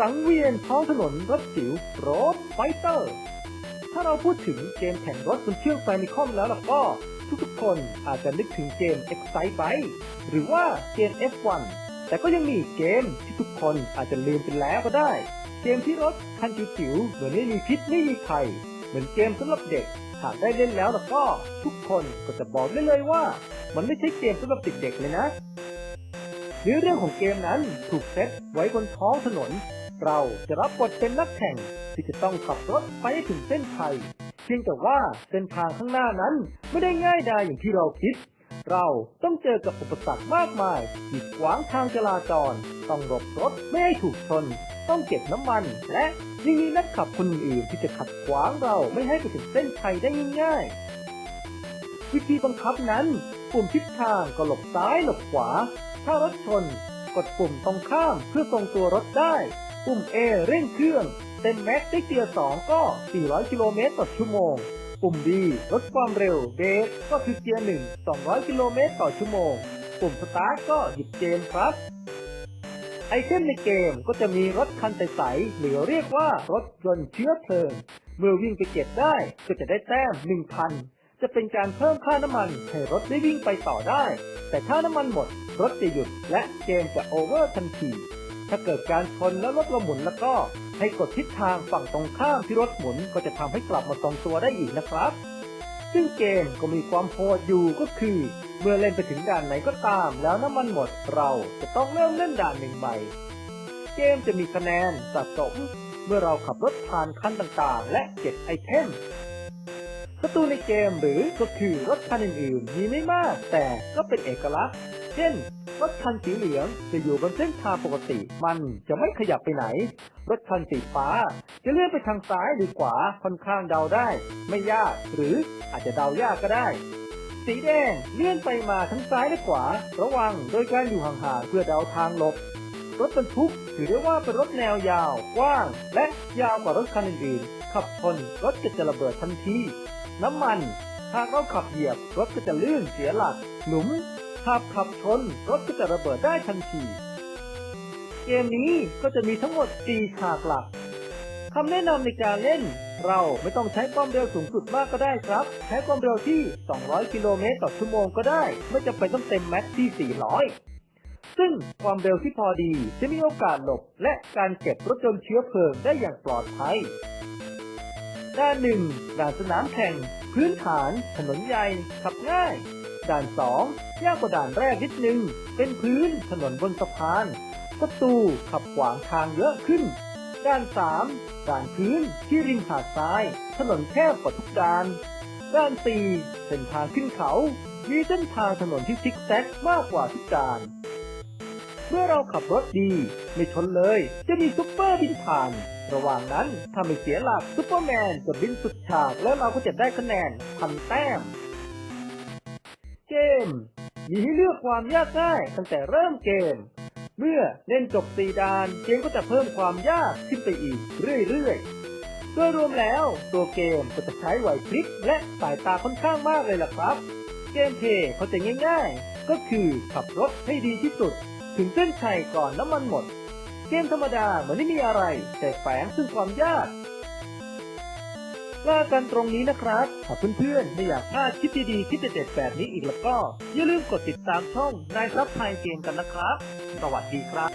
สังเวียนท้องถนนรถจิ๋วโรดไฟเตอร์ ถ้าเราพูดถึงเกมแข่งรถบนเชือกไฟมิคอมแล้วล่ะก็ ทุกๆคนอาจจะนึกถึงเกม Excite Bike หรือว่าเกม F1 แต่ก็ยังมีเกมที่ทุกคนอาจจะลืมไปแล้วก็ได้ เกมที่รถคันจิ๋วเหมือนไม่มีพิษไม่มีภัยเหมือนเกมสำหรับเด็กหากได้เล่นแล้วล่ะก็ ทุกคนก็จะบอกได้เลยว่า มันไม่ใช่เกมสำหรับเด็กๆเลยนะเนื้อเรื่องของเกมนั้นถูกเซตไว้บนท้องถนน เราจะรับบทเป็นนักแข่งที่จะต้องขับรถไปให้ถึงเส้นชัยเพียงแต่ว่าเส้นทางข้างหน้านั้นไม่ได้ง่ายดายอย่างที่เราคิด เราต้องเจอกับอุปสรรคมากมายกีดขวางทางจราจร ต้องหลบรถไม่ให้ถูกชน ต้องเก็บน้ำมัน และยังมีนักขับคนอื่นที่จะขัดขวางเราไม่ให้ไปถึงเส้นชัยได้ง่ายๆวิธีบังคับนั้นปุ่มทิศทางก็หลบซ้ายหลบขวา ถ้ารถชน กดปุ่มตรงข้ามเพื่อทรงตัวรถได้ ปุ่ม A เร่งเครื่อง เต็มแม็กซ์ได้เกียร์2ก็ 400 กิโลเมตรต่อชั่วโมง ปุ่ม B ลดความเร็วเบรกก็คือเกียร์1 200 กิโลเมตรต่อชั่วโมง ปุ่มสตาร์ทก็หยิบเกมครับไอเทมในเกมก็จะมีรถคันใสๆหรือเรียกว่ารถยนต์เชื้อเพลิง เมื่อวิ่งไปเก็บได้ก็จะได้แต้ม1,000 จะเป็นการเพิ่มค่าน้ำมันให้รถได้วิ่งไปต่อได้ แต่ถ้าน้ำมันหมด รถจะหยุดและเกมจะโอเวอร์ทันที ถ้าเกิดการชนแล้วรถเราหมุนแล้วก็ให้กดทิศทางฝั่งตรงข้ามที่รถหมุนก็จะทำให้กลับมาทรงตัวได้อีกนะครับ ซึ่งเกมก็มีความโหดอยู่ก็คือ เมื่อเล่นไปถึงด่านไหนก็ตาม แล้วน้ำมันหมดเราจะต้องเริ่มเล่นด่านหนึ่งใหม่เกมจะมีคะแนนสะสม เมื่อเราขับรถผ่านขั้นต่างๆ และเก็บไอเทมประตูในเกมหรือก็คือรถคันอื่นๆมีไม่มากแต่ก็เป็นเอกลักษณ์ เช่น รถคันสีเหลืองจะอยู่บนเส้นทางปกติ มันจะไม่ขยับไปไหน รถคันสีฟ้า จะเลื่อนไปทางซ้ายหรือขวาค่อนข้างเดาได้ ไม่ยากหรืออาจจะเดายากก็ได้ สีแดงเลื่อนไปมาทั้งซ้ายและขวา ระวังโดยการอยู่ห่างๆเพื่อเดาทางหลบรถบรรทุกถือได้ว่าเป็นรถแนวยาว กว้าง และยาวกว่ารถคันอื่นๆ ขับชนรถก็จะระเบิดทันที น้ำมัน หากเราขับเหยียบรถก็จะลื่นเสียหลัก หลุม หากขับชนรถก็จะระเบิดได้ทันที เกมนี้ก็จะมีทั้งหมด 4 ฉากหลักคำแนะนำในการเล่น เราไม่ต้องใช้ความเร็วสูงสุดมากก็ได้ครับ ใช้ความเร็วที่ 200 กิโลเมตรต่อชั่วโมงก็ได้ ไม่จำเป็นต้องเต็มแม็กซ์ที่ 400 ซึ่งความเร็วที่พอดีจะมีโอกาสหลบ และการเก็บรถยนต์เชื้อเพลิงได้อย่างปลอดภัยด้านหนึ่งด่านสนามแข่ง พื้นฐาน ถนนใหญ่ ขับง่าย ด่านสองยากกว่าด่านแรกนิดนึง เป็นพื้นถนนบนสะพานประตูขับขวางทางเยอะขึ้น ด้านสามด่านพื้นที่ริมหาดทราย ถนนแคบกว่าทุกด่าน ด้านสี่เส้นทางขึ้นเขา มีเส้นทางถนนที่ซิกแซกมากกว่าทุกด่าน เมื่อเราขับรถดี ไม่ชนเลย จะมีซุปเปอร์บินผ่าน ระหว่างนั้นถ้าไม่เสียหลักซุปเปอร์แมนจะบินสุดฉาก แล้วเราก็จะได้คะแนนพันแต้ม เกม มีให้เลือกความยากง่ายตั้งแต่เริ่มเกม เมื่อเล่นจบสี่ด่านเกมก็จะเพิ่มความยากขึ้นไปอีกเรื่อยๆโดยรวมแล้วตัวเกมก็จะใช้ไหวพริบและสายตาค่อนข้างมากเลยล่ะครับ เกมเพย์เขาใจะง่ายๆ ก็คือขับรถให้ดีที่สุด ถึงเส้นชัยก่อนน้ำมันหมด เกมธรรมดาเหมือนไม่มีอะไร แต่แฝงซึ่งความยากลากันตรงนี้นะครับถ้าเพื่อนๆไม่อยากพลาดคลิปดีๆคลิปเด็ดๆแบบนี้อีกแล้วก็ อย่าลืมกดติดตามช่องนายซับไทยเกมกันนะครับ สวัสดีครับ